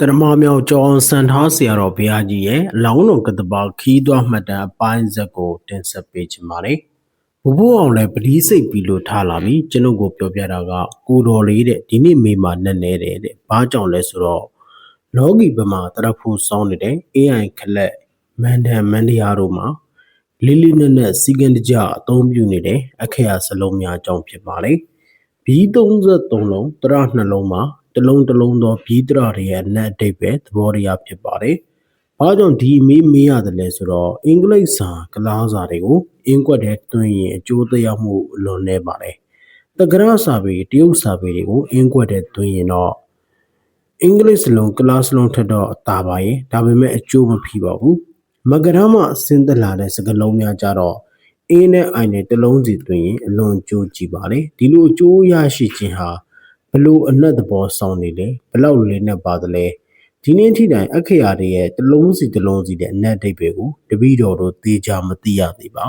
တရမမြောင်ကျော်အောင်စံထားဆရာတော်ဘုရားကြီးရဲ့အလောင်းတော်ကတပါခီးသွွားမှတ်တမ်းအပိုင်းဇက်ကိုတင်ဆက်ပေးချင်ပါတယ်။ဘဘိုးအောင်လည်းပတိစိတ်ပြီးလို့ထားလာပြီကျွန်ုပ်ကိုပြောပြတာကကိုတော်လေးတဲ့ဒီနေ့မေမှာနဲ့နေတယ်တဲ့။ဘာကြောင့်လဲဆိုတော့လောကီဘမှာတရဖို့စောင်းနေတဲ့ AI ခလက်မန်ဒန်မန်ဒီယာတို့မှာလေးလေးနက်နက်စီကံတကြအသုံးပြုနေတဲ့အခရာစလုံးများအကြောင်းဖြစ်ပါလေ။ဘီ33လုံးတရနှလုံးမှာ တလုံးတလုံးသောဘီတရတွေရဲ့အနက်အတိတ်ပဲသဘောတရားဖြစ်ပါတယ်။ဘာကြောင့်ဒီအမေးမေးရတယ်လဲဆိုတော့အင်္ဂလိပ်စာကလားစာတွေကိုအင်ကွက်တဲ့တွင်းရင်အကျိုးသက်မှုအလွန်နေပါတယ်။တက္ကရာစာပေတရုတ်စာပေတွေကိုအင်ကွက်တဲ့တွင်းရင်တော့အင်္ဂလိပ်စလုံးကလားစလုံးထက်တော့အသာပါရဲ့ဒါပေမဲ့အကျိုးမဖြစ်ပါဘူး။မကရမဆင်းသက်လာတဲ့စကလုံးများကြတော့အင်းနဲ့အိုင်နဲ့တလုံးစီတွင်ရင်အလွန်ကြိုးကြည့်ပါလေဒီလိုအကျိုးရရှိခြင်းဟာဘ လို့အနက်သဘောဆောင်နေလဲဘလောက်လေးနဲ့ပါသလဲဒီနေ့ထိတိုင်အခရာတွေရဲ့တလုံးစီတလုံးစီတဲ့အနက်ဒိတ်ပဲကိုတပည့်တော်တို့သေချာမသိရသေးပါ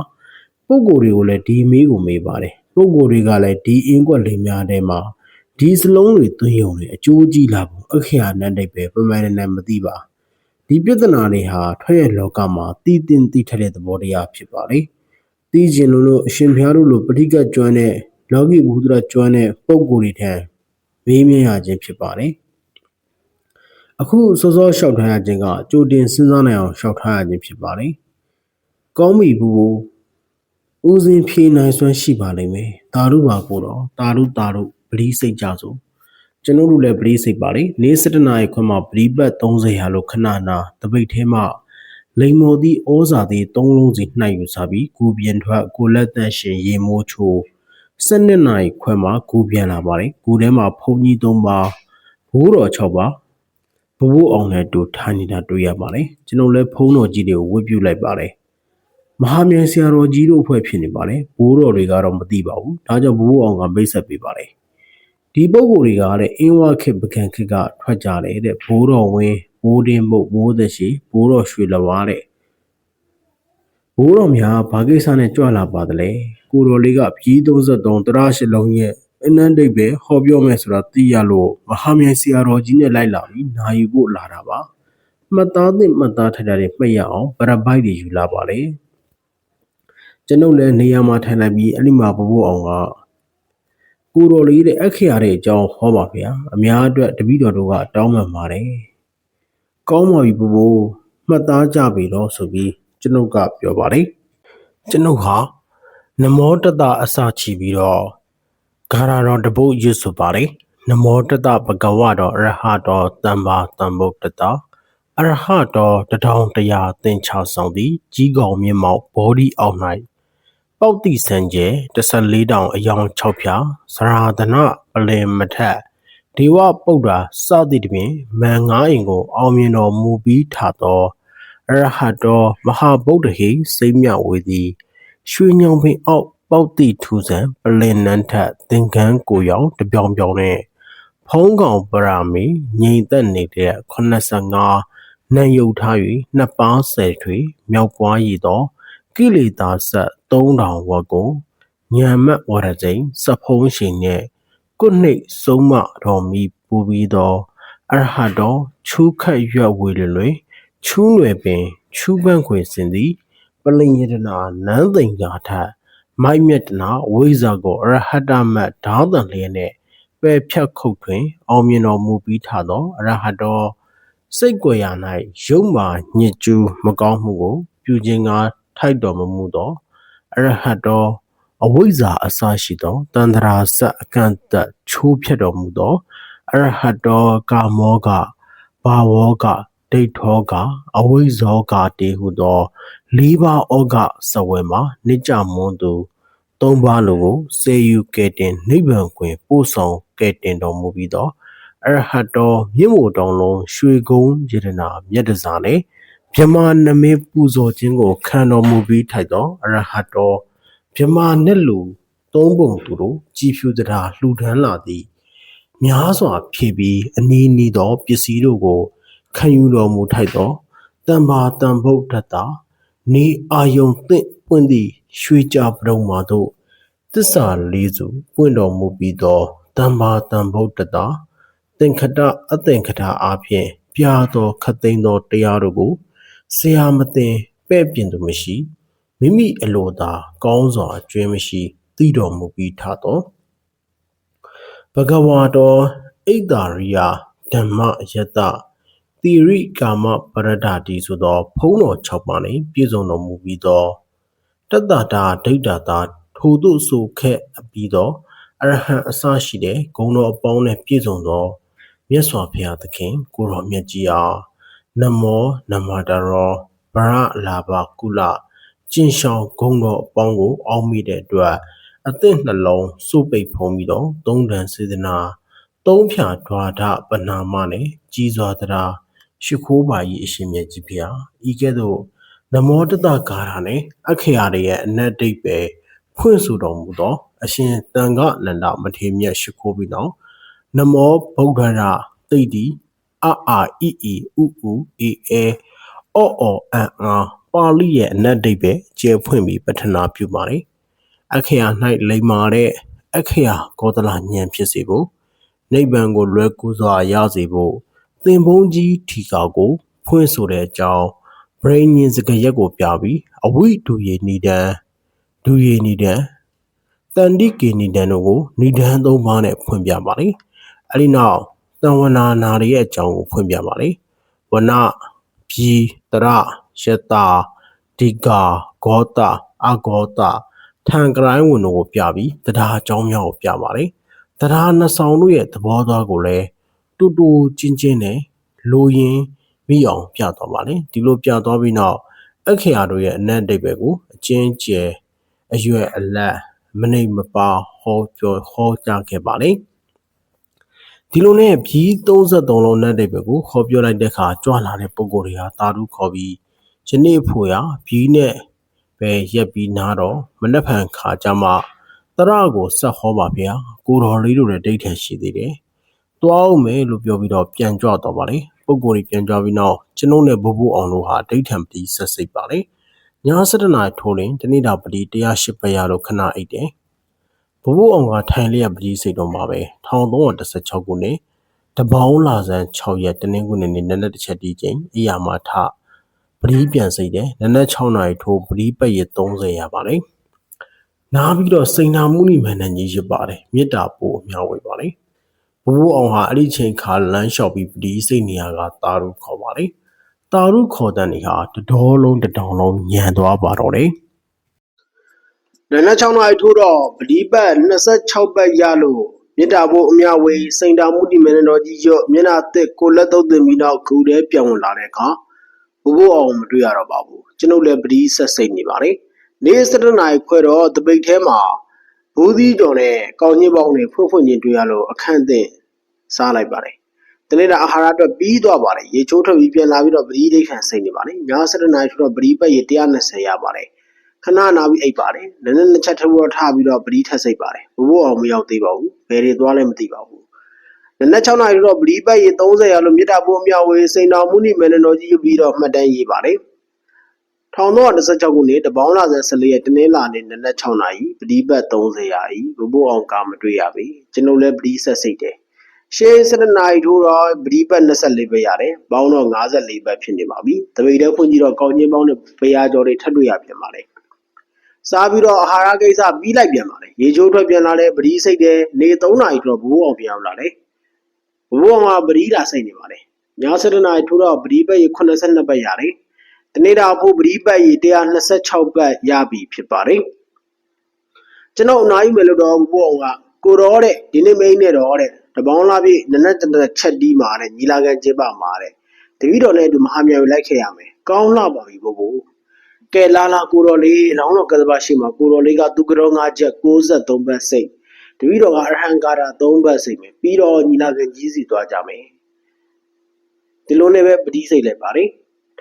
ပုံကိုယ်တွေကိုလည်းဒီမေးကိုမေးပါတယ်ပုံကိုယ်တွေကလည်းဒီအင်းကွက်လေးများထဲမှာဒီစလုံးတွေသွင်းယုံတွေအကျိုးကြီးလာဘူးအခရာနက်ဒိတ်ပဲပမာဏနဲ့မသိပါဒီပြဿနာတွေဟာထွက်ရလောကမှာတည်တင်တည်ထက်တဲ့သဘောတရားဖြစ်ပါလေသိကျင်လို့လို့အရှင်ဘုရားတို့လိုပဋိကကျွမ်းတဲ့လောကီဘုဒ္ဓကျွမ်းတဲ့ပုံကိုယ်တွေထံ မေးမြန်းရခြင်းဖြစ်ပါတယ်။အခုစောစောလျှောက်ထားရခြင်းကကြိုတင်စဉ်းစားနိုင်အောင်လျှောက်ထားရခြင်းဖြစ်ပါတယ်။ကောင်းပြီဘူးကိုဦးစင်ဖြေနိုင်စွမ်းရှိပါလိမ့်မယ်။တာရုပါကိုတော့တာရုတာရုပလီစိတ်ကြစို့ကျွန်တော်တို့လည်းပလီစိတ်ပါလေ။နေ့7နာရီခွဲမှာပလီပတ်30ဟာလို့ခဏနာတပိတ်ထဲမှာလိန်မော်သည့်ဩဇာသည်သုံးလုံးစီနှိုက်ယူစားပြီးကိုပြင်ထွက်ကိုလက်တန့်ရှင်ရေမိုးချိုး 12နာရီခွဲမှာကူပြန်လာပါတယ်။ကူထဲမှာဖုန်ကြီး3ပါဘိုးတော်6ပါဘဘိုးအောင်နဲ့တူထိုင်နေတာတွေ့ရပါတယ်။ကျွန်တော်လည်းဖုန်းတော်ကြီးတွေကိုဝတ်ပြုလိုက်ပါတယ်။မဟာမြန်ဆရာတော်ကြီးတို့အဖွဲ့ဖြစ်နေပါတယ်။ဘိုးတော်တွေကတော့မသိပါဘူး။ဒါကြောင့်ဘဘိုးအောင်ကမိတ်ဆက်ပေးပါတယ်။ဒီပုံကိုယ်တွေကတဲ့အင်းဝခေပကံခေကထွက်ကြတယ်တဲ့ဘိုးတော်ဝင်းဘိုးတင်းမုတ်ဘိုးသက်ရှိဘိုးတော်ရွှေလဝါတဲ့ဘိုးတော်များဘာကိစ္စနဲ့ကြွလာပါသလဲ ကိုတော်လေးကပြည်33တရရှိလုံးရဲ့အနန္တိတ်ပဲဟောပြောမယ်ဆိုတာသိရလို့မဟာမြိုင်ဆရာတော်ကြီးနဲ့လိုက်လာပြီးနာယူဖို့လာတာပါမှတ်သားသင့်မှတ်သားထိုက်တာတွေမှတ်ရအောင်ပရပိုက်တွေယူလာပါလေကျွန်ုပ်လည်းနေရာမှာထိုင်လိုက်ပြီးအဲ့ဒီမှာဘဘအောင်ကကိုတော်လေးတဲ့အခရာတဲ့အကြောင်းဟောပါဗျာအများအတွက်တပည့်တော်တို့ကတောင်းပန်ပါတယ်ကောင်းပါပြီဘဘမှတ်သားကြပြီတော့ဆိုပြီးကျွန်ုပ်ကပြောပါတယ်ကျွန်ုပ်ဟာ နမောတတအစချီပြီးတော့ဂါရတော်တပုတ်ရွတ်ဆိုပါတယ်နမောတတဘဂဝတော်အရဟတော်တမ္ပါတမ္ဗုဒ္ဓတအရဟတော်တထောင်တရားသင်္ချာဆောင်သည်ကြီးကောင်မြင့်မောက်ဘောဓိအောင်၌ပေါက်တိဆန်ကျဲ14တောင်အယောင်6ဖြာစရာဒနပလင်မထက်ဒေဝပုဒ္ဒါစသည်တွင်မန်ငါးအိမ်ကို အောင်မြင်တော်မူပြီးထသောအရဟတောမဟာဗုဒ္ဓဟိစိမ့်မြဝေသည် ရွှေညောင်ပင်အောက်ပေါက်တိထူဆန်ပလင်နန်းထက်သင်္ကန်းကိုရောင်တပြောင်ပြောင်နဲ့ဖုံးကောင်ပရာမီငြိမ်သက်နေတဲ့85နံယုတ်ထား၍နှစ်ပါးဆယ်ထွေမြောက်ပွားရည်သောကိလေသာဆက်3000ဝတ်ကိုညံမတ်ဝရစိန်စဖုံးရှင်နှင့်ကုနှိတ်ဆုံးမတော်မူပူပြီးသောအရဟတော်ချူးခတ်ရွက်ဝေလွယ်ချူးနွယ်ပင်ချူးပန်းခွေစင်သည်ပ လင်ယတနာနန်းသိင်္ဂါထမိုက်မြတ်တနာဝိဇာကိုအရဟတမတ်ဓာသံလျက်နဲ့ပယ်ဖြတ်ခုတ်တွင် အောင်မြင်တော်မူပြီးထသောအရဟတောစိတ်ကြွယ်ရာ၌ရုပ်မာညစ်ကျူးမကောင်းမှုကို ပြုခြင်းကထိုက်တော်မမူသောအရဟတောအဝိဇ္ဇာအစရှိသောတန္တရာစအကန့်တချိုးဖြတ်တော်မူသောအရဟတောကာမောကဘာဝောကဒိဋ္ဌောကအဝိဇ္ဇောကတေဟုသော လေးပါးဩဃစဝယ်မှာနိကြမွန်းသူသုံးပါးလိုကိုစေယူကဲ့တင်နိဗ္ဗာန်တွင်ပို့ဆောင်ကဲ့တင်တော်မူပြီးသောအရဟတောမြင့်မို့တောင်လုံးရွှေကုန်းယတနာမြတ်တစားနှင့်မြမနမေပူဇော်ခြင်းကိုခံတော်မူပြီးထိုက်သောအရဟတောမြမနဲ့လူသုံးပုံသူတို့ကြည်ဖြူတရားလှူဒန်းလာသည်များစွာဖြည့်ပြီးအနည်းနီးသောပစ္စည်းတို့ကိုခံယူတော်မူထိုက်သောတမ္ပါတံဗုဒ္ဓတာ နေအာယုံသင့်ပွင့်သည့်ရွှေကြပရုံမာတို့သစ္စာလေးစုပွင့်တော်မူပြီးသောတမ္ပါတံဗုဒ္ဓတာသင်္ခတအသင်္ခတအားဖြင့်ပြားသောခတ်သိမ်းသောတရားတို့ကိုဆရာမသိပဲ့ပြင်သူမရှိမိမိအလိုသာကောင်းစွာအကျွဲမရှိသိတော်မူပြီးထားသောဘဂဝါတော်ဣဒ္ဓရိယဓမ္မယတ သီရိကာမပရဒတိဆိုသောဖုံးတော်၆ပါးနှင့်ပြည့်စုံတော်မူပြီးသောတတ္တတာဒိဋ္ဌာတာထိုသို့ဆိုခဲ့အပြီးသောအရဟံအစရှိတဲ့ဂုဏ်တော်အပေါင်းနဲ့ပြည့်စုံသောမြတ်စွာဘုရားသခင် ကိုတော်မြတ်ကြီးအားနမောနမတရောဗရလာဘကုလကျင့်ဆောင်ဂုဏ်တော်အပေါင်းကို အောက်မိတဲ့အတွက်အသင့်နှလုံးစုပိတ်ဖုံးပြီးတော့သုံးတန်စေတနာသုံးဖြာဓွာဒပနာမနဲ့ကြီးစွာသရာ ရှိခိုးပါကြီးအရှင်မြတ်ကြီးဖျားဤကဲ့သို့နမောတတဂါရနဲ့အခရာတွေရဲ့အနက်တိတ်ပဲဖွင့်ဆိုတော်မူသော အရှင်တန်ခနန္ဒမထေမြတ်ရှိခိုးပြီးတော့နမောဗုဒ္ဓရာတိတ်တီအအာဣဣဥဥအေအေအော့အော်အန်အာပါဠိရဲ့အနက်တိတ်ပဲကျေဖွင့်ပြီးပထနာပြုပါတယ်အခရာ၌လိမ္မာတဲ့အခရာကောသလဉာဏ်ဖြစ်စေဖို့နိဗ္ဗာန်ကိုလွယ်ကူစွာရစေဖို့ သင်ဘုန်းကြီးထီကာကို ဖွင့်ဆိုတဲ့အကြောင်း brain ညင်စကရက်ကိုပြပြီးအဝိဒူရေနိဒံဒူရေနိဒံတန်တိကေနိဒံတို့ကိုနိဒံသုံးပါးနဲ့ဖွင့်ပြပါလိမ့်အဲဒီနောက်တံဝနာနာတွေရဲ့အကြောင်းကိုဖွင့်ပြပါလိမ့်ဝနပြည်တရယတာဒီကာဂောတအဂောတထံကရိုင်းဝင်တို့ကိုပြပြီးတရားအကြောင်းများကိုပြပါလိမ့်တရားနှစ်ဆောင်တို့ရဲ့သဘောသားကိုလည်း တူတူချင်းချင်းနဲ့လိုရင်းမိအောင်ပြသွားပါလေဒီလိုပြသွားပြီးနောက်အခရာတို့ရဲ့အနက်အတိတ်ပဲကိုအချင်းကျယ်အရွယ်အလတ်မနိမ့်မပါဟောပြောဟောကြားခဲ့ပါလေဒီလိုနဲ့ဘီး33လုံးနဲ့အတိတ်ပဲကိုခေါ်ပြောလိုက်တဲ့အခါကြွလာတဲ့ပုံကိုယ်တွေဟာတာတုခေါ်ပြီးယနေ့ဖို့ရဘီးနဲ့ပဲရက်ပြီးနားတော့မနှက်ဖန်ခါကြမှာတရကိုဆက်ဟောပါဗျာကိုတော်လေးတို့လည်းဒိတ်ထန်ရှိသေးတယ် သွားအောင်မယ်လို့ပြောပြီးတော့ပြန်ကြွတော့ပါလေပုံကိုယ်တွေပြန်ကြွပြီးနောက်ကျွန်ုပ်နဲ့ဘိုးဘိုးအောင်တို့ဟာဒိတ်ထံပတိဆက်စိတ်ပါလေည7နာရီထိုးရင်တနေ့တာပတိ108ပဲရလို့ခဏအိတ်တယ်ဘိုးဘိုးအောင်ကထိုင်လျက်ပတိစိတ်တော်မှာပဲ1316ခုနှစ်တပေါင်းလာဆန်း6ရက်တနင်္ဂနွေနေ့နက်နက်တစ်ချက်တီးချိန်အရာမှာထပတိပြန်စိတ်တယ်နက်နက်6နာရီထိုးပတိပက်ရ30ရပါလေနားပြီးတော့စိန်နာမှုနိမန္တန်ကြီးရပါတယ်မေတ္တာပို့အများဝေပါလေ ဘိုးဘိုးအောင်ဟာအဲ့ဒီချိန်ခါလမ်းလျှောက်ပြီးပတိစိတ်နေရကတာရုခေါ်ပါလေတာရုခေါ်တဲ့နေဟာတတော်လုံးတတောင်လုံးညံသွားပါတော့တယ်နနက်6နာရီထိုးတော့ပတိပတ်26ပတ်ရလို့မေတ္တာဘုအမြဝေစိန်တာမှုတိမင်းတော်ကြီးရော့မျက်နှာသက်ကိုလက်သုံးသင်ပြီးတော့ဂူထဲပြောင်းဝင်လာတဲ့အခါဘိုးဘိုးအောင်မတွေ့ရတော့ပါဘူးကျွန်ုပ်လည်းပတိဆက်စိတ်နေပါလေနေ့7နာရီခွဲတော့တပိတ်ထဲမှာဘူးသီးကြော်နဲ့ကောင်းကြီးပေါင်းတွေဖွင့်ဖွင့်ချင်းတွေ့ရလို့အခန့်အသင့် စားလိုက်ပါတယ်။တနေ့တာအာဟာရအတွက်ပြီးသွားပါတယ်။ရေချိုးထွက်ပြီးပြန်လာပြီးတော့ပရိဒိတ်ခံစိတ်နေပါတယ်။ည7နာရီဆိုတော့ပရိပတ်ရေ120ရပါတယ်။ခဏနာပြီးအိပ်ပါတယ်။နည်းနည်းနှစ်ချက်ထပ်ပြီးတော့ထားပြီးတော့ပရိထက်စိတ်ပါတယ်။ဘိုးဘိုးအောင်မရောက်သေးပါဘူး။ဘယ်တွေသွားလဲမသိပါဘူး။နနက်6နာရီတော့ပရိပတ်ရေ30ရလို့မြစ်တာဘိုးအမြောက်ဝေးစိန်တော်မူနိမေနတော်ကြီးယူပြီးတော့မှတ်တမ်းရေးပါတယ်။1316ခုနှစ်တပေါင်းလာဆယ်14ရက်တနင်္လာနေ့နနက်6နာရီပတိပတ်30ရာဤဘဘိုးအောင်ကမတွေ့ရပြီကျွန်ုပ်လည်းပတိဆက်စိတ်တယ် ရှေး7နာရီထိုးတော့ပတိပတ်24ပဲရတယ်ပေါင်းတော့54ပဲဖြစ်နေပါပြီတပိတ်တဲ့ဖွင့်ကြည့်တော့ကောင်းချင်းပေါင်းနဲ့ဘရာကျော်တွေထပ်တွေ့ရပြန်ပါလေစားပြီးတော့အာဟာရကိစ္စပြီးလိုက်ပြန်ပါလေရေချိုးထွက်ပြန်လာတဲ့ပတိစိတ်တယ်နေ3နာရီတော့ဘဘိုးအောင်ပြန်လာလေဘဘိုးအောင်ကပတိလာစိတ်နေပါလေည7နာရီထိုးတော့ပတိပတ်ရေ82ပဲရတယ်တနေ့တာဖို့ပရိပတ်ရေ126ပတ်ရပြီဖြစ်ပါတယ်ကျွန်တော်အနားယူမယ်လို့တော့ဘိုးအောင်ကကိုတော့တဲ့ဒီနေ့မိန်းနဲ့တော့တဲ့ တပေါင်းလာပြည့်နနက်တချက်တီးမှာတဲ့ညီလာခံကျင်းပမှာတဲ့တပည့်တော်နဲ့ဒီမဟာမြောင်လိုက်ခဲ့ရမယ်ကောင်းလာပါပြီဘိုးဘိုးကဲလာလာကိုတော်လေးလောင်းတော်ကသဘာရှိမှာကိုတော်လေးကသူကတော့ငါချက်63ဘတ်စိတ်တပည့်တော်ကအရဟံကာရ3ဘတ်စိတ်မယ်ပြီးတော့ညီလာခံကြီးစီသွားကြမယ်ဒီလိုနဲ့ပဲပတိစိတ်လိုက်ပါတယ်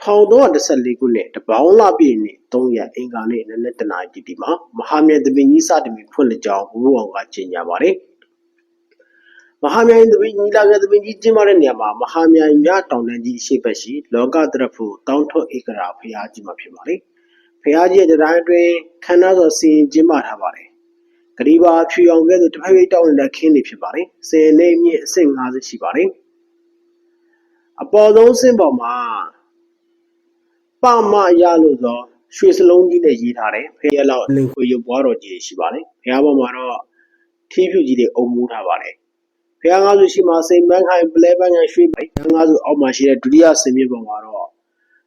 1314ခုနှစ်တပေါင်းလပြည့်နေ့3ရက်အင်္ဂါနေ့နနက်တနာရီတီမှာမဟာမြိုင်တပင်ကြီးစတင်ပြီးဖွင့်လှစ်ကြောင်းဘုရားအောင်ကကြေညာပါတယ်။ မဟာမြိုင်တပင်ကြီးလာကတပင်ကြီးကျင်းပတဲ့နေရာမှာမဟာမြိုင်မြတောင်တန်းကြီးရှိဘက်ရှိ လောကတရဖူတောင်းထွတ်ဧကရာဖရာကြီးမှာဖြစ်ပါတယ်။ဖရာကြီးရဲ့တရားအတွင်းခန္ဓာတော်စီရင်ကျင်းပထားပါတယ်။ဂရီဘာဖြူအောင်ကဲ့သို့တစ်ဖက်ဖက်တောင်းနေတဲ့ခင်းတွေဖြစ်ပါတယ်။ဆယ်နေမြင့်အဆင့်50ရှိပါတယ်။အပေါ်ဆုံးစင်းပေါ်မှာပမရလို့ဆိုရွှေစလုံးကြီးနဲ့ရေးထားတယ်ဖះလောက်လင်ခွေရုပ်ပွားတော်ကြီးရှိပါတယ်ဖះပေါ်မှာတော့ထီးဖြူကြီးတွေအုံမိုးထားပါတယ် ဖះငါးစုရှိမှာစိန်ပန်းခိုင်ပလဲပန်းခိုင်ရွှေပိုင်ဖះငါးစုအောက်မှာရှိတဲ့ဒုတိယစင်မြင့်ပေါ်မှာတော့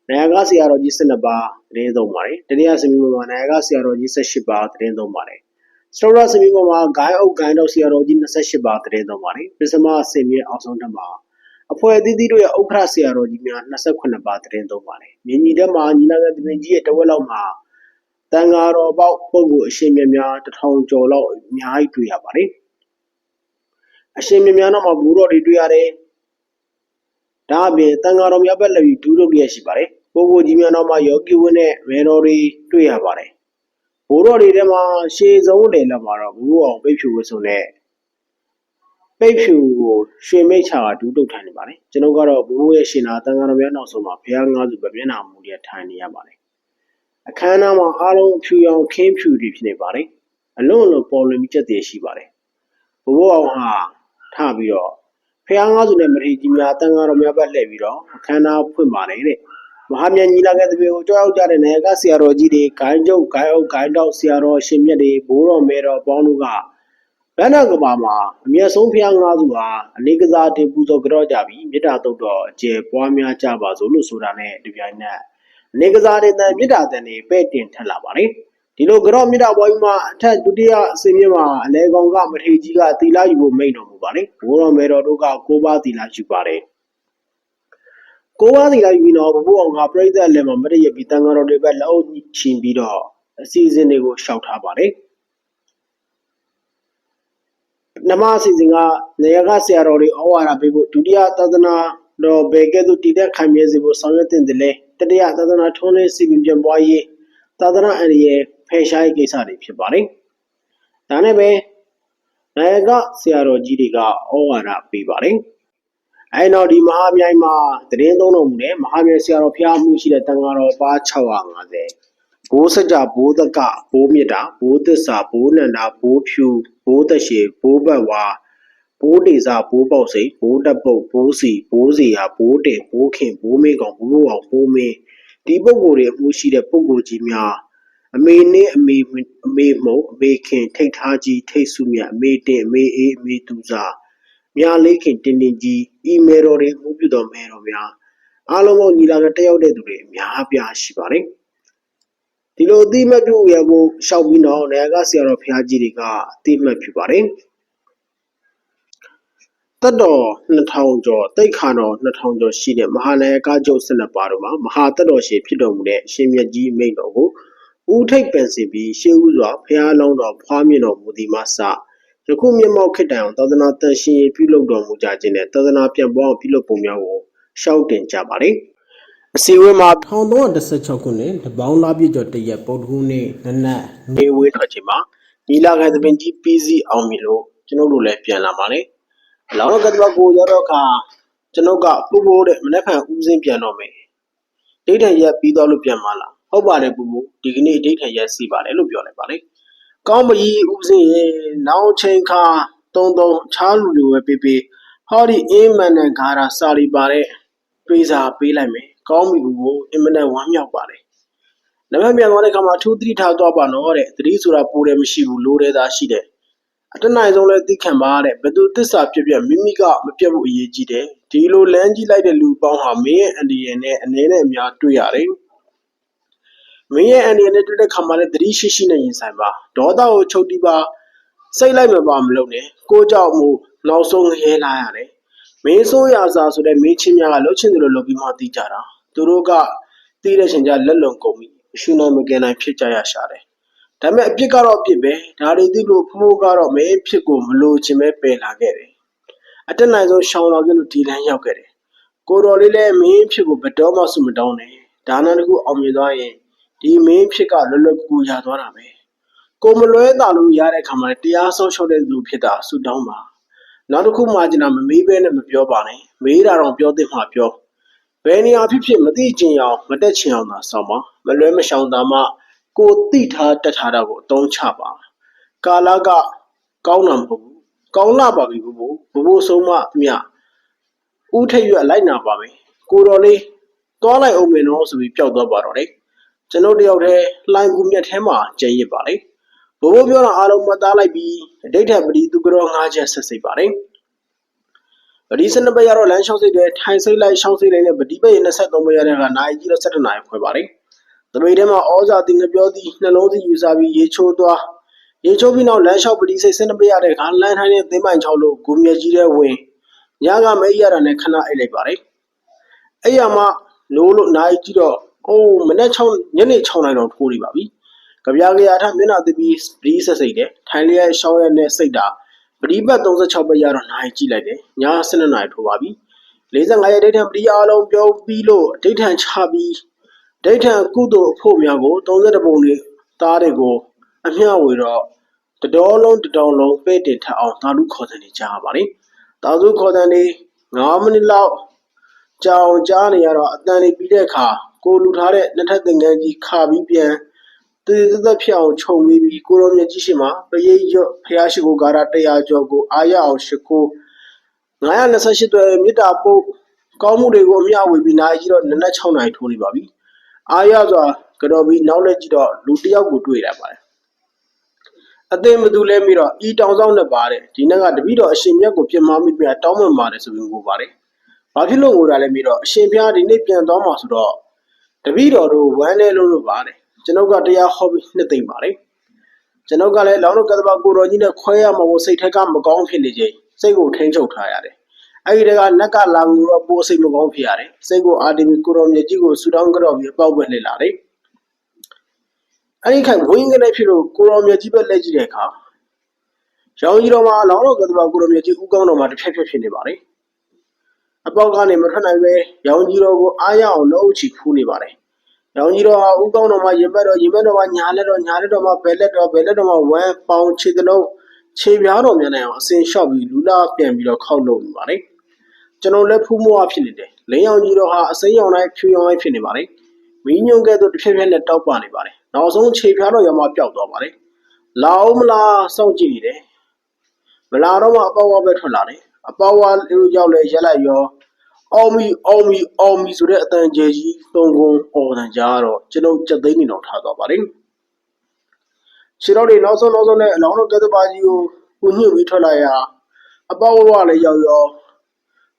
နာယကဆရာတော်ကြီး12ပါးတရင်သုံးပါတယ်တတိယစင်မြင့်ပေါ်မှာနာယကဆရာတော်ကြီး18ပါးတရင်သုံးပါတယ်စတောရစင်မြင့်ပေါ်မှာဂိုင်းအုပ်ဂိုင်းတော်ဆရာတော်ကြီး28ပါးတရင်သုံးပါတယ်ပစ္စမစင်မြင့်အောက်ဆုံးတက်မှာအဖွဲ့အသီးသီးတို့ရဲ့ဥက္ခရဆရာတော်ကြီးများ28ပါးတရင်သုံးပါတယ်မြင်းကြီးတက်မှာညီလာခံတပင်ကြီးရဲ့တဝက်လောက်မှာတန်ဃာတော်ပေါက်ပုဂ္ဂိုလ်အရှင်မြတ်များတစ်ထောင်ကျော်လောက်အများကြီးတွေ့ရပါတယ် အရှင်မြတ်များတော့မှာဘူတော်တွေတွေ့ရတယ်ဒါအပြင်တန်ဃာတော်များဘက်လည်းပြီးဒူးတို့လည်းရှိပါတယ်ပုဂ္ဂိုလ်ကြီးများတော့မှာယောဂီဝင်းနဲ့မေတော်တွေတွေ့ရပါတယ်ဘူတော်တွေထဲမှာရှေးဆုံးတယ်လည်းမှာတော့ဘူအောင်ပိတ်ဖြူဝတ်စုံနဲ့ပိတ်ဖြူကိုရွှေမိတ်ချာဒူးတုတ်ထိုင်နေပါတယ်ကျွန်တော်ကတော့ဘူရဲ့ရှင်နာတန်ဃာတော်များနောက်ဆုံးမှာဘုရားငါးစုပဲမျက်နှာမူတွေထိုင်နေရပါတယ်အခမ်းအနားမှာအားလုံးဖြူရောင်ခင်းဖြူတွေဖြစ်နေပါတယ်အလွန်အလွန်ပေါ်လွင်ပြီးချက်တည်ရှိပါတယ်ဘူအောင်ဟာ ထပြီးတော့ဖះငါးစုနဲ့မထေကြီးများတန်ဃာတော်များဘက်လှည့်ပြီးတော့အခမ်းအနားဖွင့်ပါတယ်တဲ့မဟာမြတ်ညီလာခံတပည့်ကိုကြောက်ရောက်ကြတဲ့နိုင်ငံကဆရာတော်ကြီးတွေဂိုင်းကျုပ်ဂိုင်းအုပ်ဂိုင်းတောက်ဆရာတော်ရှင်မြတ်တွေဘိုးတော်မဲတော်ပေါင်းတို့ကဗန္ဒကဘာမှာအမျက်ဆုံးဖះငါးစုဟာအနေကစားတင်ပူဇော်ကြော့ကြပြီးမေတ္တာတုတ်တော်အကျယ်ပွားများကြပါစို့လို့ဆိုတာနဲ့ဒီပြိုင်နက်အနေကစားတဲ့တန်မေတ္တာတန်တွေပဲ့တင်ထက်လာပါတယ် ဒီလိုကြော့မေတ္တာပွားပြီးမှအထက်ဒုတိယအစင်းမြင့်မှာအလဲကောင်ကမထေကြီးကသီလယူဖို့မိန့်တော်မူပါတယ်ဘိုးတော်မဲတော်တို့ကကိုးပါးသီလယူပါတယ်ကိုးပါးသီလယူပြီးတော့ဘဘအောင်ကပြိဿအလဲမှာမရရပြီးတန်ဃာတော်တွေပဲလက်အုပ်ချင်ပြီးတော့အစီအစဉ်တွေကိုရှောက်ထားပါတယ်နမအစီအစဉ်ကနေရာကဆရာတော်တွေဩဝါဒပေးဖို့ဒုတိယသာသနာတော်ဘေကဲ့သို့တည်တဲ့ခိုင်မြဲစေဖို့ဆောင်ရွက်တင်တယ်လေတတိယသာသနာထွန်းလင်းစီပင်ပြန်ပွားရေး သာသနာအန္တရာယ်ဖယ်ရှားရေးကိစ္စတွေဖြစ်ပါတယ်။ဒါနဲ့ပဲနိုင်ငံကဆရာတော်ကြီးတွေကဩဝါဒပေးပါတယ်။အဲနောက်ဒီမဟာမြိုင်မှာတရင်သုံးတော်မူတဲ့မဟာမြိုင်ဆရာတော်ဖျားမှုရှိတဲ့တန်ဃာတော်ပါ650ဘိုးစကြဘိုးတကဘိုးမြတ်တာဘိုးသစ္စာဘိုးနန္ဒာဘိုးဖြူဘိုးသက်ရှည်ဘိုးဘတ်ဝါဘိုးတေစာဘိုးပေါက်စိန်ဘိုးတက်ပုတ်ဘိုးစီဘိုးစီယာဘိုးတင်ဘိုးခင်ဘိုးမေကောင်ဘိုးအောင်ဘိုးမင်း ဒီပုဂ္ဂိုလ်တွေအမှုရှိတဲ့ပုဂ္ဂိုလ်ကြီးများအမေနဲ့အမေအမေမုံအမေခင်ထိတ်ထားကြီးထိတ်ဆုမြတ်အမေတင်အမေအေးအမေသူစားမြားလေးခင်တင်းတင်းကြီးအီမေတော်တွေမှုပြုတော်မဲတော်များအားလုံးပေါင်းညီလာခံတက်ရောက်တဲ့သူတွေအများအပြားရှိပါတယ်ဒီလိုအတိမတ်ပြုရဖို့ရှောက်ပြီးတော့နေရာကဆရာတော်ဘုရားကြီးတွေကအတိမတ်ပြုပါတယ် တတ်တော်2000ကျော်တိတ်ခါတော်2000ကျော်ရှိတဲ့မဟာနာယကကျုပ်12ပါးတို့မှာမဟာတတ်တော်ရှင်ဖြစ်တော်မူတဲ့အရှင်မြတ်ကြီးမိန့်တော်ကိုဦးထိပ်ပန်စီပြီးရှေးဥစွာဖះလောင်းတော်ဖွားမြင်တော်မူသည်မှစယခုမျက်မှောက်ခေတ္တအောင်သာသနာတန်ရှင်ရေးပြုလုပ်တော်မူကြခြင်းနဲ့သာသနာပြန်ပွားအောင်ပြုလုပ်ပုံများကိုရှောက်တင်ကြပါလေအစီအဝေးမှာ1316ခုနှစ်တပေါင်းလားပြည့်ကျော်တရက်ပုဒ်ခုနေ့နနက်နေဝေးထွက်ခြင်းမှာညီလာခံသပင်ကြီးပြီးစီအောင်ပြီလို့ကျွန်တော်တို့လည်းပြန်လာပါလေအ လောင်းတော်ကတ္တဝကိုရောက်တော့အခါကျွန်ုပ်ကပူပူတဲ့မနေ့ကဦးစင်းပြန်တော့မယ်ဒိဋ္ဌံရက်ပြီးတော့လို့ပြန်မလားဟုတ်ပါတယ်ပူပူဒီကနေ့ဒိဋ္ဌံရက်စီပါတယ်လို့ပြောလိုက်ပါလေကောင်းမကြီးဦးစင်းရဲ့နောက်ချိန်ခါတုံတုံချားလူတွေပဲပေးပေးဟောဒီအင်းမန်နဲ့ဂါရာစာလီပါတဲ့ပေးစာပေးလိုက်မယ်ကောင်းပြီပူပူအင်မတန်ဝမ်းမြောက်ပါတယ်နမမြန်သွားတဲ့ခါမှာထူးသတိထားသွားပါတော့တဲ့သတိဆိုတာပိုးတယ်မရှိဘူးလိုတယ်သာရှိတယ် အတနိုင်ဆုံးလဲသိခံပါတဲ့ဘယ်သူသစ္စာပြည့်ပြည့်မိမိကမပြတ်ဖို့အရေးကြီးတယ်ဒီလိုလမ်းကြီးလိုက်တဲ့လူပေါင်းဟာမင်းရဲ့အန်ဒီယန်နဲ့အနေနဲ့အများတွေ့ရတယ်မင်းရဲ့အန်ဒီယန်နဲ့တွေ့တဲ့ခါမှာလည်းသတိရှိရှိနဲ့ရင်ဆိုင်ပါဒေါသကိုချုပ်တီးပါစိတ်လိုက်မပါမလုပ်နဲ့ကိုကြောက်မှုနောက်ဆုံးငရဲလာရတယ်မင်းဆိုးရစာဆိုတဲ့မင်းချင်းများကလှုပ်ချင်တယ်လို့လုပ်ပြီးမှသိကြတာသူတို့ကသိတဲ့ချိန်ကျလက်လုံကုန်ပြီရှုနိုင်မကင်နိုင်ဖြစ်ကြရရှာတယ် ဒါပေမဲ့အပြစ်ကတော့အပြစ်ပဲဒါတွေသိလို့ဖိုးကတော့မင်းအဖြစ်ကိုမလိုချင်ပဲပယ်လာခဲ့တယ်အတက်နိုင်ဆုံးရှောင်လာခဲ့လို့ဒီလမ်းရောက်ခဲ့တယ်ကိုတော်လေးလည်းမင်းအဖြစ်ကိုဘယ်တော့မှစုမတောင်းနဲ့ဒါနတကူအောင်မြင်သွားရင်ဒီမင်းဖြစ်ကလွယ်လွယ်ကူကူရသွားတာပဲကိုမလွဲတာလို့ရတဲ့ခါမှာတရားဆုံးရှုံးတဲ့လူဖြစ်တာဆူတောင်းပါနောက်တစ်ခုမှကျွန်တော်မမေးဘဲနဲ့မပြောပါနဲ့မေးတာတော့ပြောသင့်မှပြောဘယ်နေရာဖြစ်ဖြစ်မသိချင်အောင်မတက်ချင်အောင်သာဆောင်ပါမလွဲမရှောင်တာမှ ကိုတိထားတက်ထားတာကိုအသုံးချပါကာလကကောင်းတာမဟုတ်ဘူးကောင်းလာပါပြီဘဘဘဘဆုံးမမြဦးထိပ်ရွက်လိုက်နာပါမယ်ကိုတော်လေးသွားလိုက်အောင်မယ်နော်ဆိုပြီးပျောက်သွားပါတော့တယ်ကျွန်ုပ်တယောက်တည်းလှိုင်းကူမြက်ထဲမှာကျန်ရစ်ပါလေဘိုးဘိုးပြောတာအားလုံးမှတ်သားလိုက်ပြီးအတိတ်ထက်ပတိသူကတော့ငားချက်ဆက်စိတ်ပါတယ်ပတိစနဘရတော့လမ်းလျှောက်စိတ်တွေထိုင်စိတ်လိုက်ရှောင်းစိတ်လိုက်နဲ့ပတိပဲ23ဘရတဲ့ကနိုင်ကြီးတော့17နိုင်ခွဲပါတ ယ်တပိတ်ထဲမှာဩဇာတင်ငပြောသည်နှလုံးစီယူစားပြီးရေချိုးသွားရေချိုးပြီးနောက်လမ်းလျှောက်ပတိစိတ်စနဘရတဲ့ကလမ်းထိုင်းတဲ့သင်းပိုင်ချောက်လို့ဂုံမြကြီးတဲ့ဝင်ညကမဲရတာနဲ့ခဏအိတ်လိုက်ပါတယ်အဲ့ရမှာလို့လို့နိုင်ကြီးတော့အိုးမနေ့6ညနေ6နိုင်တော့ထိုးနေပါပြီကြပြားကြရထမျက်နှာသစ်ပြီးပတိဆက်စိတ်တယ်ထိုင်လျက်ရှောင်းရနဲ့စိတ်တာပတိပတ်36ပဲရတော့နိုင်ကြည့်လိုက်တယ်ည12နာရီထိုးပါပြီ45ရက်ဒိဋ္ဌံပတိအားလုံးပြောပြီးလို့ဒိဋ္ဌံချပြီး ဒိဋ္ဌံကုသိုလ်အဖို့များကို32ပုံတွေသားတွေကိုအမျှဝေတော့တတော်လုံးတတော်လုံးပဲ့တင်ထအောင်သာဓုခေါ်တဲ့နေကြပါလေသာဓုခေါ်တဲ့နေ9မိနစ်လောက်ကြာအောင်ကြားနေရတော့အတန်လေးပြီးတဲ့အခါကိုလူထားတဲ့နှစ်ထပ်သင်္ကန်းကြီးခါပြီးပြန်တည်သက်သက်ဖြစ်အောင်ခြုံပြီးပြီးကိုရောမြတ်ကြီးရှိမှာပရိတ်ရွတ်ဖျားရှိခိုးကာရတရားကျော်ကိုအာရအောင်ရှိခိုး928တွဲမေတ္တာပုတ်ကောင်းမှုတွေကိုအမျှဝေပြီးနိုင်ကြီးတော့နနက်6နိုင်ထိုးနေပါပြီ အာရစွာကြော်ပြီးနောက်လက်ကြည့်တော့လူတစ်ယောက်ကိုတွေ့ရပါတယ်အသိမသူလဲပြီးတော့ဤတောင်ဆောင်နဲ့ပါတဲ့ဒီနေ့ကတပည့်တော်အရှင်မြတ်ကိုပြင်မာမိပြတောင်းပန်ပါတယ်ဆိုပြီးငိုပါတယ်ဘာဖြစ်လို့ငိုတာလဲပြီးတော့အရှင်ဖျားဒီနေ့ပြန်သွားမှာဆိုတော့တပည့်တော်တို့ဝမ်းနေလို့လို့ပါတယ်ကျွန်ုပ်ကတရားဟောပြီးနှစ်သိမ့်ပါတယ်ကျွန်ုပ်ကလည်းလောင်းတို့ကတ္တပကိုတော်ကြီးနဲ့ခွဲရမှာကိုစိတ်ထက်ကမကောင်းဖြစ်နေချိန်စိတ်ကိုထိန်းချုပ်ထားရတယ် အဲ့ဒီတကနက်ကလာငူတော့ပိုးစိတ်မကောင်းဖြစ်ရတယ်စိတ်ကိုအာတင်ပြီးကိုတော်မြတ်ကြီးကိုဆူတောင်းကြတော့ပြီးအပေါက်ပဲလှစ်လာတယ်အဲ့ဒီခိုင်ဝင်းကနေဖြစ်လို့ကိုတော်မြတ်ကြီးပဲလက်ကြည့်တဲ့အခါရောင်ကြီးတော်မှာလောင်းတော်ကတ္တပကိုတော်မြတ်ကြီးဥကောင်းတော်မှာတစ်ဖြက်ဖြက်ဖြစ်နေပါတယ်အပေါက်ကနေမထွက်နိုင်ပဲရောင်ကြီးတော်ကိုအားရအောင်လှုပ်ချီဖူးနေပါတယ်ရောင်ကြီးတော်ဟာဥကောင်းတော်မှာရင်ဘတ်တော်ရင်ဘတ်တော်မှာညာလက်တော်ညာလက်တော်မှာဘယ်လက်တော်ဘယ်လက်တော်မှာဝမ်းပေါင်ခြေသလုံးခြေပြားတော်များနိုင်အောင်အစင်လျှောက်ပြီးလူလာပြန်ပြီးတော့ခောက်လုပ်နေပါတယ် ကျွန်တော်လက်ဖူးမွားဖြစ်နေတယ်လင်းရောင်ကြီးတော်ဟာအစိမ်းရောင်တိုင်းဖြူရောင်တိုင်းဖြစ်နေပါတယ်မင်းညုံကဲ့သို့တစ်ဖြည်းဖြည်းနဲ့တောက်ပနေပါတယ်နောက်ဆုံးခြေပြားတော်ရောင်မှပျောက်သွားပါတယ်လာအောင်မလားစောင့်ကြည့်နေတယ်မလာတော့မှအပေါက်ဝါပဲထွက်လာတယ်အပေါက်ဝါလူရောက်လဲရက်လိုက်ရောအောင်မီအောင်မီအောင်မီဆိုတဲ့အတန်ကျဲကြီးသုံးကုန်းအော်တန်ကြားတော့ကျွန်ုပ်ကြက်သိန်းနေတော့ထားသွားပါတယ်ခြေတော်တွေနောက်ဆုံးနောက်ဆုံးနဲ့အလောင်းတော်ကက်သပါကြီးကိုကိုညှိပြီးထွက်လာရအပေါက်ဝါလည်းရောက်ရော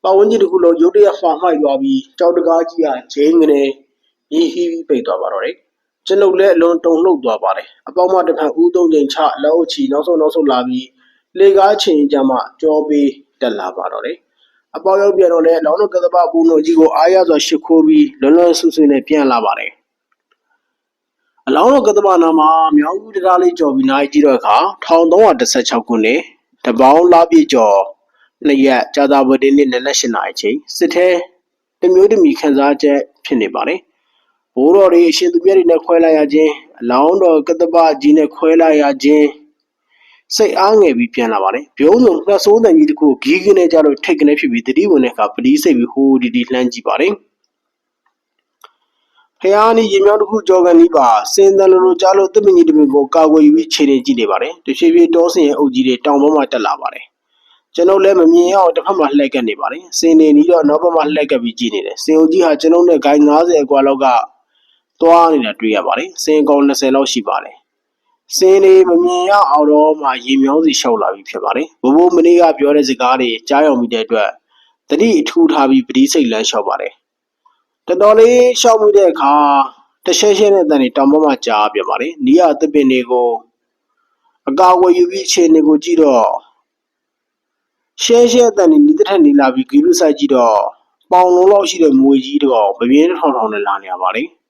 ပတ်ဝန်းကျင်တစ်ခုလုံးရုတ်တရက်ဖာမှိုက်သွားပြီးကြောက်တကားကြီးကဂျင်းကနေရီဟီပြီးပိတ်သွားပါတော့တယ်ကျွန်ုပ်လည်းအလွန်တုန်လှုပ်သွားပါတယ်အပေါက်မတစ်ဖက်ဦးသုံးချိန်ချလက်အုပ်ချီနောက်ဆုံးနောက်ဆုံးလာပြီးလေကားချိန်ကြမှာကြောပေးတက်လာပါတော့တယ်အပေါက်ရောက်ပြန်တော့လေလောင်းတို့ကသပပူနိုကြီးကိုအားရစွာရှ िख ိုးပြီးလွန်လွန်ဆူဆူနဲ့ပြန်လာပါတယ်အလောင်းတော်ကသပနာမှာမြောင်ဦးတရားလေးကြော်ပြီးနိုင်ကြည့်တော့အခါ1316ခုနှစ်တပေါင်းလာပြည့်ကျော် နှစ်ရက်ကြာသာဝတိနေ့နနက်၈နာရီချိန်စစ်ထဲတမျိုးတမီခန်းစားချက်ဖြစ်နေပါတယ်ဘိုးတော်တွေအရှင်သူမြတ်တွေနဲ့ခွဲလိုက်ရခြင်းအလောင်းတော်ကတ္တပကြီးနဲ့ခွဲလိုက်ရခြင်းစိတ်အားငယ်ပြီးပြန်လာပါတယ်။ပြုံးစုံနှဆိုးတန်ကြီးတစ်ခုဂီးကနေကြလို့ထိတ်ကနေဖြစ်ပြီးတတိဝင်တဲ့အခါပလီးစိတ်ပြီးဟိုးဒီဒီလှမ်းကြည့်ပါတယ်။ဖះားနီရေမြောင်းတစ်ခုကြောကန်ကြီးပါစင်တန်လိုလိုကြားလို့တစ်မင်ကြီးတစ်မင်ကိုကာကွယ်ယူပြီးခြေနေကြည့်နေပါတယ်။တဖြည်းဖြည်းတောစင်ရဲ့အုပ်ကြီးတွေတောင်ပေါ်မှာတက်လာပါတယ်။ ကျွန်ုပ်လည်းမမြင်အောင်တစ်ဖက်မှာလှည့်ကပ်နေပါတယ်။စင်နေနီးတော့နောက်ဘက်မှာလှည့်ကပ်ပြီးကြည့်နေတယ်။စင်အုပ်ကြီးဟာကျွန်ုပ်နဲ့ဂိုင်း90အကွာလောက်ကသွားနေတာတွေ့ရပါတယ်။စင်ကောင်20လောက်ရှိပါတယ်။စင်နေမမြင်ရအောင်တော့မှရေမြောင်းစီလျှောက်လာပြီဖြစ်ပါတယ်။ဘိုးဘိုးမနေ့ကပြောတဲ့စကားတွေကြားရောက်မိတဲ့အတွက်တတိအထူးထားပြီးပတိစိတ်လမ်းလျှောက်ပါတယ်။တော်တော်လေးလျှောက်မိတဲ့အခါတရှဲရှဲနဲ့တန်နေတောင်ပေါ်မှာကြားပြပါတယ်။နီးရသစ်ပင်တွေကိုအကာအကွယ်ယူပြီးအခြေအနေကိုကြည့်တော့ ရှဲရှဲတန်နေနီးတဲ့ထက်နေလာပြီးဂီလူဆိုင်ကြည့်တော့ပေါင်လုံးလောက်ရှိတဲ့မွေကြီးတော့မပြင်းထောင်ထောင်နဲ့လာနေရပါတယ်။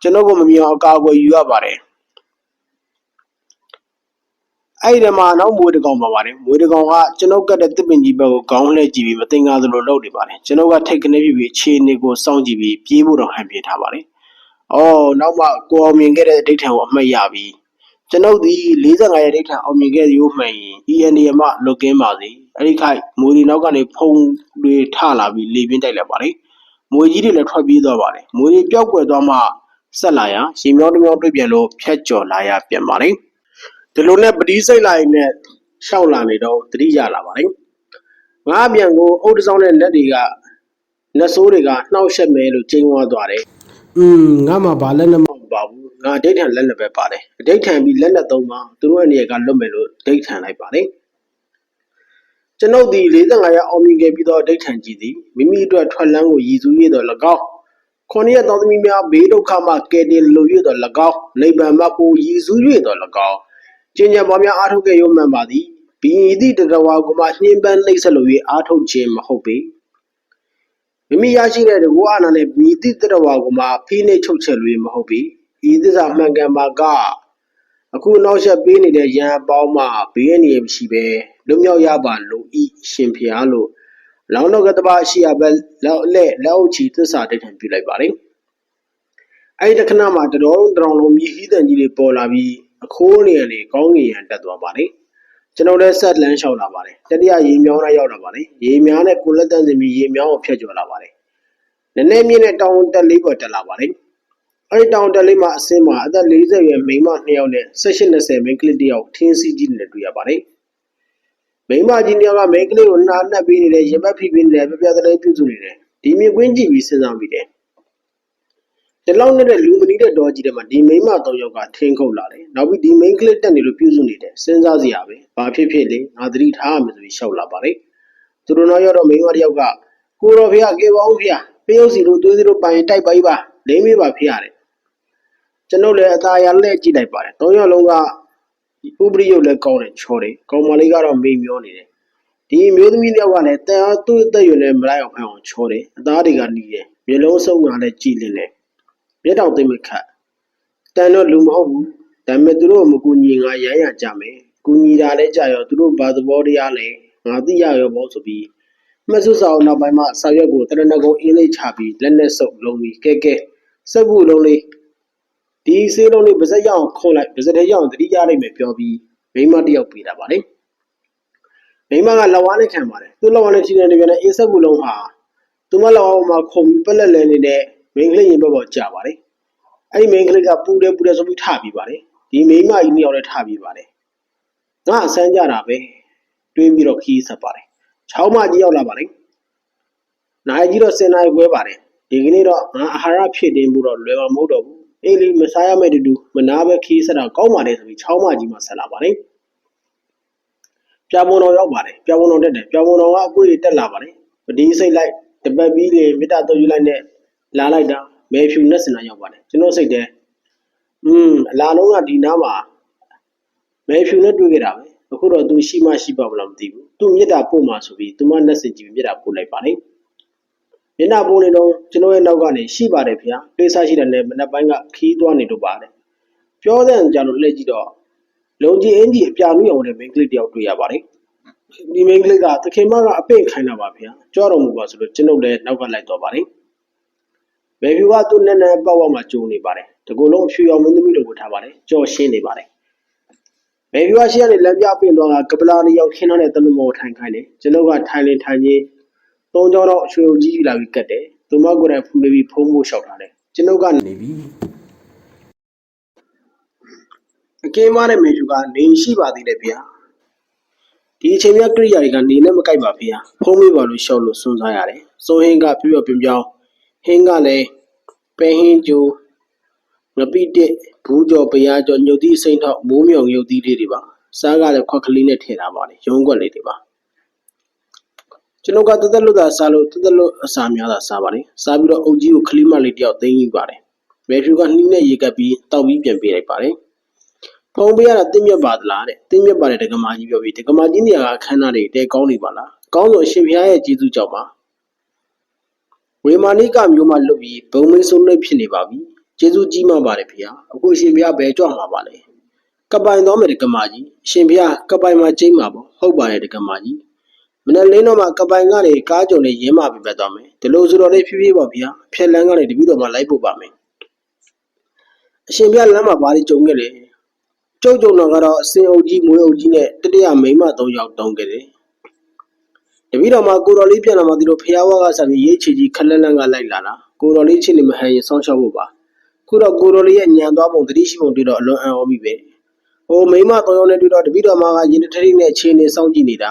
ကျွန်တော်ကမမြင်အောင်အကာအကွယ်ယူရပါတယ်အဲ့ဒီမှာနောက်မွေးတကောင်ပါပါတယ်မွေးတကောင်ကကျွန်ုပ်ကတဲ့တစ်ပင်ကြီးဘက်ကိုခေါင်းလှည့်ကြည့်ပြီးမတင်ကားသလိုလှုပ်နေပါတယ်ကျွန်ုပ်ကထိတ်ကနေပြီးပြီးအခြေအနေကိုစောင့်ကြည့်ပြီးပြေးဖို့တော့ဟန်ပြေးထားပါတယ်အော်နောက်မှကိုအောင်မြင်ခဲ့တဲ့ဒိဋ္ဌံကိုအမှတ်ရပြီးကျွန်ုပ်ဒီ45ရဲ့ဒိဋ္ဌံအောင်မြင်ခဲ့ရုံမှန်ရင် END မှာလွတ်ကင်းပါစေ အဲ့ဒီခိုက်မွေးဒီနောက်ကနေဖုံတွေထလာပြီးလေပြင်းတိုက်လိုက်ပါတယ်မွေကြီးတွေလည်းထွက်ပြေးသွားပါတယ်မွေတွေပျောက်ကွယ်သွားမှဆက်လာရာရေမြောင်းတစ်မြောင်းတွေ့ပြန်လို့ဖြတ်ကျော်လာရပြန်ပါတယ်ဒီလိုနဲ့ပတိစိတ်လိုက်နဲ့ရှောက်လာနေတော့တတိရလာပါတယ်ငါအပြန်ကိုအုတ်တစောင်းနဲ့လက်တွေကနတ်ဆိုးတွေကနှောက်ရှက်မယ်လို့ကျင်းသွားသွားတယ်อืมငါမှဘာလက်နဲ့မဟုတ်ပါဘူးငါအဋိဌံလက်နဲ့ပဲပါတယ်အဋိဌံပြီးလက်နဲ့သုံးပါသူတို့အနေကလွတ်မယ်လို့အဋိဌံလိုက်ပါတယ် ကျွန်ုပ်ဒီ45ရက်အောင်မြင်ခဲ့ပြီးတော့အဋိဌံကြည့်သည်မိမိအတွက်ထွက်လန်းကိုရည်စူးရတော့၎င်းခொနည်းသောသမီးများဘေးဒုက္ခမှကယ်တင်လို၍တော့၎င်းနိဗ္ဗာန်မှကိုရည်စူး၍တော့၎င်းကျင့်ကြံပေါ်များအားထုတ်ခဲ့ရုံမှန်ပါသည်ဘီသည့်တတဝါကမှနှင်းပန်းနှိမ့်ဆက်လို၍အားထုတ်ခြင်းမဟုတ်ပေမိမိရရှိတဲ့တကူအာနာနဲ့မြည်သည့်တတဝါကမှဖိနှိပ်ချုပ်ချက်လို၍မဟုတ်ပေဤသစ္စာမှန်ကန်ပါက အခုနောက်ဆက်ပေးနေတဲ့ရန်အပေါင်းမှဘေးအနေမရှိပဲလွတ်မြောက်ရပါလို့ဤရှင်ဖျားလို့လောင်းတော့ကတပါရှိရပဲလောက်လက်လက်အုပ်ချီသစ္စာတိတ်ထံပြုလိုက်ပါတယ်အဲ့ဒီတခဏမှာတတော်လုံးတတော်လုံးမြည်ဟီးတန်ကြီးတွေပေါ်လာပြီးအခိုးနေရနေကောင်းငင်ရန်တက်သွားပါတယ်ကျွန်တော်လည်းဆက်လန်းလျှောက်လာပါတယ်တတိယရေမြောင်းလိုက်ရောက်လာပါတယ်ရေမြောင်းနဲ့ကိုလက်တန်းစင်ပြီးရေမြောင်းကိုဖျက်ကျော်လာပါတယ်နည်းနည်းမြင့်တဲ့တောင်တက်လေးပေါ်တက်လာပါတယ် အဲ့ဒီတောင်တက်လေးမှာအစင်းမှာအသက်40ရွယ်မိန်းမ2ယောက်နဲ့18-20မိန်းကလေးတစ်ယောက်ထင်းစီကြီးနဲ့တွေ့ရပါတယ်မိန်းမကြီးနှစ်ယောက်ကမိန်းကလေးကိုနှာနှက်ပေးနေတယ်ရင်ဘတ်ဖိပေးနေတယ်ပြပြတဲ့ပြုစုနေတယ်ဒီမြင်ကွင်းကြည့်ပြီးစဉ်းစားမိတယ်ဒီလောက်နဲ့လူမနီတဲ့တော်ကြီးတွေမှာဒီမိန်းမ၃ယောက်ကထင်းခုတ်လာတယ်နောက်ပြီးဒီမိန်းကလေးတက်နေလို့ပြုစုနေတယ်စဉ်းစားစရာပဲဘာဖြစ်ဖြစ်လေငါသတိထားရမယ်ဆိုပြီးရှောက်လာပါတယ်သူတို့နောက်ရောက်တော့မိန်းမတစ်ယောက်ကကိုတော်ဖေကကေပါအောင်ဖေပရုပ်စီတို့သွေးစီတို့ပိုင်တိုက်ပါ ਈ ပါလိမ့်မေးပါဖေရတယ် ကျွန်ုပ်လည်းအသာရလဲကြည့်လိုက်ပါတယ်၃ယောက်လုံးကဥပရိယုတ်လည်းကောင်းတယ်ချောတယ်ကောင်မလေးကတော့မိန်မျောနေတယ်ဒီအမျိုးသမီးတစ်ယောက်ကလည်းတန်အားသူ့အသက်ရွယ်နဲ့မလိုက်အောင်ဖန်အောင်ချောတယ်အသားတွေကနီးတယ်မျိုးလုံးစုံကလည်းကြည်လင်းတယ်မျက်တောင်သိမ့်မခတ်တန်တော့လူမဟုတ်ဘူးဒါပေမဲ့သူတို့မကူညီငါရမ်းရကြမယ်ကူညီတာလည်းကြရောသူတို့ဘာသဘောတရားလဲငါသိရရောပေါ့ဆိုပြီးမဆုစာအုပ်နောက်ပိုင်းမှာစာရွက်ကိုတရဏဂုံအင်းလေးချပြီးလက်နဲ့ဆုပ်လုံးပြီးကဲကဲစက်ကူလုံးလေး ဒီစေးလုံးလေးပါဇက်ရအောင်ခုံလိုက်ပါဇက်ထဲရအောင်တတိရလိုက်မယ်ပြောပြီးမိမတယောက်ပေးတာပါလေမိမကလက်ဝါးနဲ့ခံပါတယ်သူ့လက်ဝါးနဲ့ထိတဲ့နေပြန်တဲ့အင်းစက်ကူလုံးဟာသူမလက်ဝါးမှာခုံပြီးပက်လက်လဲနေတဲ့မိန်းကလေးရင်ဘက်ပေါ်ကြာပါတယ်အဲ့ဒီမိန်းကလေးကပူတယ်ပူတယ်ဆိုပြီးထပြီးပါတယ်ဒီမိန်းမကြီးနှစ်ယောက်လည်းထပြီးပါတယ်ငါအဆန်းကြတာပဲတွေးပြီးတော့ခီးဆက်ပါတယ်ချောင်းမကြီးရောက်လာပါတယ်နိုင်ကြီးတော့စင်နိုင်ခွဲပါတယ်ဒီကနေ့တော့ငါအာဟာရဖြစ်တင်ဖို့တော့လွယ်မှာမဟုတ်တော့ဘူး အေးလေမစားရမယ့်တူတူမနာပဲခီးဆက်တာကောင်းပါတယ်ဆိုပြီးချောင်းမကြီးမှဆက်လာပါတယ်ပြာပုံတော်ရောက်ပါတယ်ပြာပုံတော်တက်တယ်ပြာပုံတော်ကအကွေးတက်လာပါတယ်ပတိစိတ်လိုက်တပတ်ပြီးလေမေတ္တာတော်ယူလိုက်နဲ့လာလိုက်တာမဲဖြူနဲ့စင်နာရောက်ပါတယ်ကျွန်တော်စိတ်ထဲอืมအလာလုံးကဒီနားမှာမဲဖြူနဲ့တွေ့ခဲ့တာပဲအခုတော့သူရှိမှရှိပါမလားမသိဘူးသူမြစ်တာပို့မှာဆိုပြီးသူမလက်စင်ကြည့်မြစ်တာပို့လိုက်ပါတယ် မျက်နှာပိုးနေတော့ကျွန်တော်ရဲ့နောက်ကနေရှိပါတယ်ဗျာကိစ္စရှိတယ်နဲ့မနက်ပိုင်းကခီးသွားနေတော့ပါတယ်ပြောတဲ့ကြလို့လက်ကြည့်တော့လုံကြီးအင်ကြီးအပြာနုရောင်တဲ့မိန်းကလေးတယောက်တွေ့ရပါတယ်ဒီမိန်းကလေးကသခင်မကအပင့်ခိုင်းတာပါဗျာကြောက်တော်မူပါဆိုလို့ကျွန်ုပ်လည်းနောက်ကလိုက်တော့ပါတယ်ဘယ်ဖြူကသူ့နဲ့နဲ့ပေါက်ဝမှာကျုံနေပါတယ်တကူလုံးဖြူရောင်မင်းသမီးတို့ကိုထားပါတယ်ကြော်ရှင်းနေပါတယ်ဘယ်ဖြူကရှိရတဲ့လက်ပြပင့်သွားကကပလာတယောက်ခင်းတော့တဲ့တလူမောထိုင်ခိုင်းတယ်ကျွန်ုပ်ကထိုင်လင်ထိုင်ချင်း သုံးကြောတော့အချွေကြီးကြီးလာပြီးကတ်တယ်သူမကိုယ်တိုင်ဖူးပြီးဖုံးဖို့လျှောက်ထားတယ်ကျွန်ုပ်ကနေပြီအကင်းမတဲ့မေဖြူကနေရှိပါသေးတယ်ဗျာဒီအချိန်မြတ်ကိရိယာတွေကနေနဲ့မကိုက်ပါဗျာဖုံးမိပါလို့ရှောက်လို့စွန့်စားရတယ်စိုးဟင်းကပြပြပြပြောင်းဟင်းကလည်းပဲဟင်းကျိုးငပိတစ်ဘူးကြော်ပရားကြော်ညုတ်သီးစိမ့်ထောက်မိုးမြောင်ညုတ်သီးလေးတွေပါစားကလည်းခွက်ကလေးနဲ့ထည့်ထားပါတယ်ရုံးခွက်လေးတွေပါ ကျွန်တော်ကတသက်လို့သာစားလို့တသက်လို့အစာများသာစားပါတယ်စားပြီးတော့အုပ်ကြီးကိုခလိမလေးတယောက်သိမ်းယူပါတယ်ဘယ်ဖြူကနှီးနဲ့ရေကပ်ပြီးတောက်ပြီးပြန်ပေးလိုက်ပါတယ်ဖုံးပေးရတာတင်းမြတ်ပါသလားတဲ့တင်းမြတ်ပါတယ်ဒကမာကြီးပြောပြီးဒကမာကြီးနေရာကအခမ်းအနားတွေတဲကောင်းနေပါလားကောင်းဆိုရှင်ဖျားရဲ့ကျေးဇူးကြောင့်ပါဝေမာနိကမျိုးမှလွတ်ပြီးဘုံမင်းဆုံးနှိပ်ဖြစ်နေပါပြီကျေးဇူးကြီးမှပါတယ်ဖေ။အခုရှင်ဖေဘယ်ကြွမှာပါလဲ။ကပိုင်တော်မယ်တကမာကြီး။ရှင်ဖေကပိုင်မှာကျိမ့်မှာပေါ့။ဟုတ်ပါတယ်တကမာကြီး။ မနေ့လင်းတော့မှကပိုင်ကနေကားကြုံလေးရင်းမှပြတ်သွားမယ်။ဒီလိုဆိုတော့လေးဖြည်းဖြည်းပါဗျာ။ဖြက်လန်းကနေတပည့်တော်မှလိုက်ပို့ပါမယ်။အရှင်ဖေလမ်းမှာဘာတွေကြုံခဲ့လဲ။ကျုပ်ကြုံတော့ကတော့အစင်အုပ်ကြီးမွေးအုပ်ကြီးနဲ့တတိယမိန်းမ၃ယောက်တုံးခဲ့တယ်။တပည့်တော်မှာကိုတော်လေးပြန်လာမှဒီလိုဖျားဝါကဆံပြီးရေးချီကြီးခက်လက်လန်းကလိုက်လာတာကိုတော်လေးချင်းနေမဟန်ရင်ဆောင်းရှောက်ဖို့ပါခုတော့ကိုရိုလေးရဲ့ညံသွားပုံတတိရှိပုံတွေ့တော့အလွန်အံ့ဩမိပဲဟိုမိမတော်ရုံနဲ့တွေ့တော့တပိတော်မကရင်တထရိနဲ့ခြေနေစောင့်ကြည့်နေတာ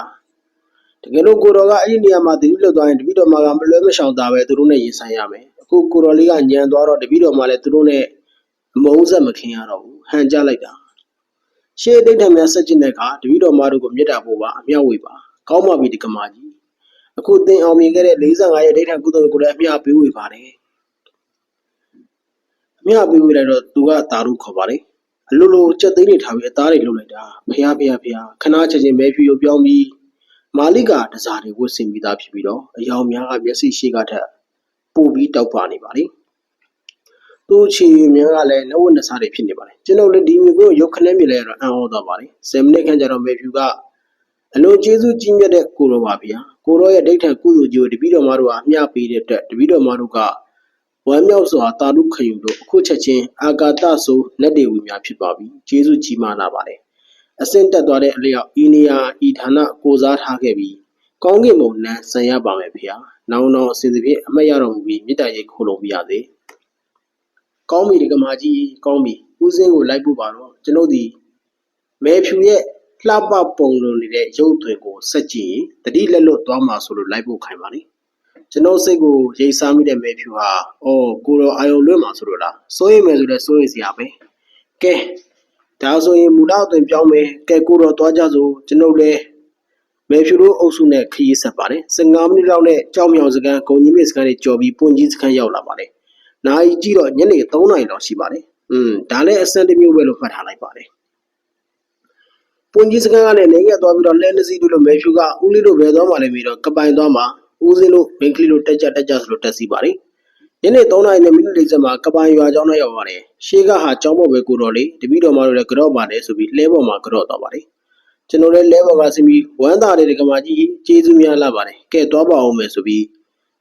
တကယ်လို့ကိုတော်ကအဲ့ဒီနေရာမှာတတိလွတ်သွားရင်တပိတော်မကမလွဲမရှောင်တာပဲသူတို့နဲ့ရင်ဆိုင်ရမယ်အခုကိုတော်လေးကညံသွားတော့တပိတော်မလည်းသူတို့နဲ့မုန်းဆက်မခင်ရတော့ဘူးဟန်ကြလိုက်တာရှေးတိတ်ထက်များဆက်ကျင်တဲ့အခါတပိတော်မတို့ကိုမြတ်တာဖို့ပါအမြောက်ဝေပါကောင်းပါပြီဒီကမာကြီးအခုသင်အောင်မြင်ခဲ့တဲ့45ရဲ့ဒိဋ္ဌံကုသိုလ်ကိုလည်းအမြတ်ပေးဝေပါတယ်အမြတ်ပေးဝေလိုက်တော့သူကတာရုခေါ်ပါလေအလိုလိုကြက်သိန်းတွေထားပြီးအသားတွေလှုပ်လိုက်တာဖះဖះဖះခဏချက်ချင်းမဲဖြူရုပ်ပြောင်းပြီး မာလိကတစားတွေဝတ်ဆင်ပြီးသားဖြစ်ပြီးတော့အယောင်များကမျက်စိရှိကထက်ပိုပြီးတောက်ပါနေပါလေ။သူ့ချီများကလည်းလက်ဝတ်နှစ်စားတွေဖြစ်နေပါလေ။ကျွန်တော်လည်းဒီမျိုးကိုရုပ်ခနဲမြင်လဲတော့အံ့ဩသွားပါလေ။10မိနစ်ခန့်ကြာတော့မေဖြူကအလွန်ကျေးဇူးကြီးမြတ်တဲ့ကိုတော်ပါဗျာ။ကိုတော်ရဲ့ဒိဋ္ဌံကုသိုလ်ကြီးကိုတပည့်တော်မတို့ကအမျှပေးတဲ့အတွက်တပည့်တော်မတို့ကဝမ်းမြောက်စွာတာရုခယူလို့အခုချက်ချင်းအာကာတဆိုလက်တွေဝီများဖြစ်ပါပြီ။ကျေးဇူးကြီးမားလာပါတယ်။ အဆင့်တက်သွားတဲ့အလျောက်ဤနေရာဤဌာနကိုစားထားခဲ့ပြီးကောင်းကင်ဘုံနန်းဆံရပါမယ်ဖေဟာ။နောင်နောင်အစဉ်သဖြင့်အမတ်ရတော်မူပြီးမြစ်တာရိတ်ခိုးလုံးပြရစေ။ကောင်းပြီဒီကမာကြီးကောင်းပြီဦးစင်းကိုလိုက်ဖို့ပါတော့ကျွန်ုပ်ဒီမဲဖြူရဲ့လှပပုံလိုနေတဲ့ရုပ်သွင်းကိုစက်ကြည့်ရင်တတိလက်လွတ်သွားမှာဆိုလို့လိုက်ဖို့ခိုင်းပါလေ။ကျွန်တော်စိတ်ကိုရိတ်စားမိတဲ့မဲဖြူဟာအော်ကိုတော်အာယုံလွတ်မှာဆိုလို့လားစိုးရိမ်မယ်ဆိုလည်းစိုးရိမ်စရာပဲ။ကဲ ဒါဆိုရင်မူလအသွင်ပြောင်းမယ်ကဲကိုတော့သွားကြစို့ကျွန်ုပ်လည်းမဲဖြူတို့အုပ်စုနဲ့ခရီးဆက်ပါတယ်15မိနစ်လောက်နဲ့ကြောင်မြောင်စကန်ဂုံကြီးမြေစကန်တွေကြော်ပြီးပွန်ကြီးစကန်ရောက်လာပါတယ်နာရီကြည့်တော့ညနေ3နာရီလောက်ရှိပါတယ်อืมဒါလည်းအစံတစ်မျိုးပဲလို့မှတ်ထားလိုက်ပါတယ်ပွန်ကြီးစကန်ကလည်းနေရက်သွားပြီးတော့လဲနှစီတို့လိုမဲဖြူကဦးလေးတို့ဘယ်သွားမှလဲပြီးတော့ကပိုင်သွားမှာဦးစင်းတို့မင်းကလေးတို့တက်ကြတက်ကြဆိုလို့တက်စီပါတယ် ညနေ3နာရီနဲ့မိနစ်40မှာကပန်ရွာကျောင်းထဲရောက်ပါတယ်။ရှေးကဟာကျောင်းပေါ်ပဲကိုတော်လေးတပည့်တော်မတို့လည်းကြော့ပါတယ်ဆိုပြီးလဲပေါ်မှာကြော့တော့ပါတယ်။ကျွန်တော်လည်းလဲပေါ်ကဆင်းပြီးဝမ်းသာတဲ့ကမာကြီးကျေးဇူးများလာပါတယ်။ကဲသွားပါအောင်မယ်ဆိုပြီး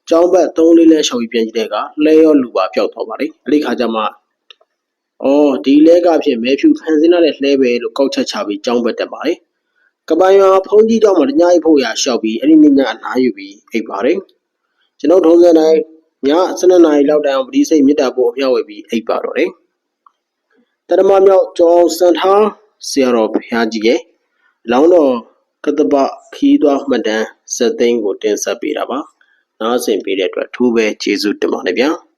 ကျောင်းဘက်3လေးလဲရှောက်ပြီးပြန်ကြည့်တဲ့အခါလဲရောလူပါပျောက်သွားပါတယ်။အဲ့ဒီခါကျမှအော်ဒီလဲကဖြစ်မဲဖြူဖန်ဆင်းလာတဲ့လှဲပဲလို့ကောက်ချက်ချပြီးကျောင်းဘက်တက်ပါတယ်။ကပန်ရွာဖုန်းကြီးကျောင်းမှာတ냐အိပ်ဖို့ရရှောက်ပြီးအဲ့ဒီနေ့ညအနားယူပြီးအိပ်ပါတယ်။ကျွန်တော်ထုံးစံတိုင်း ည7နာရီလောက်တိုင်အောင်ပတိစိတ်မေတ္တာပို့အမျှဝေပြီးအိပ်ပါတော့တယ်။တရမမြောက်ကျောင်းစံထားဆရာတော်ဘုရားကြီးရဲ့လောင်းတော်ကတ္တပခီးသွားမှတ်တမ်းစက်သိန်းကိုတင်ဆက်ပေးတာပါ။နားဆင်ပေးတဲ့အတွက်အထူးပဲကျေးဇူးတင်ပါတယ်ဗျာ။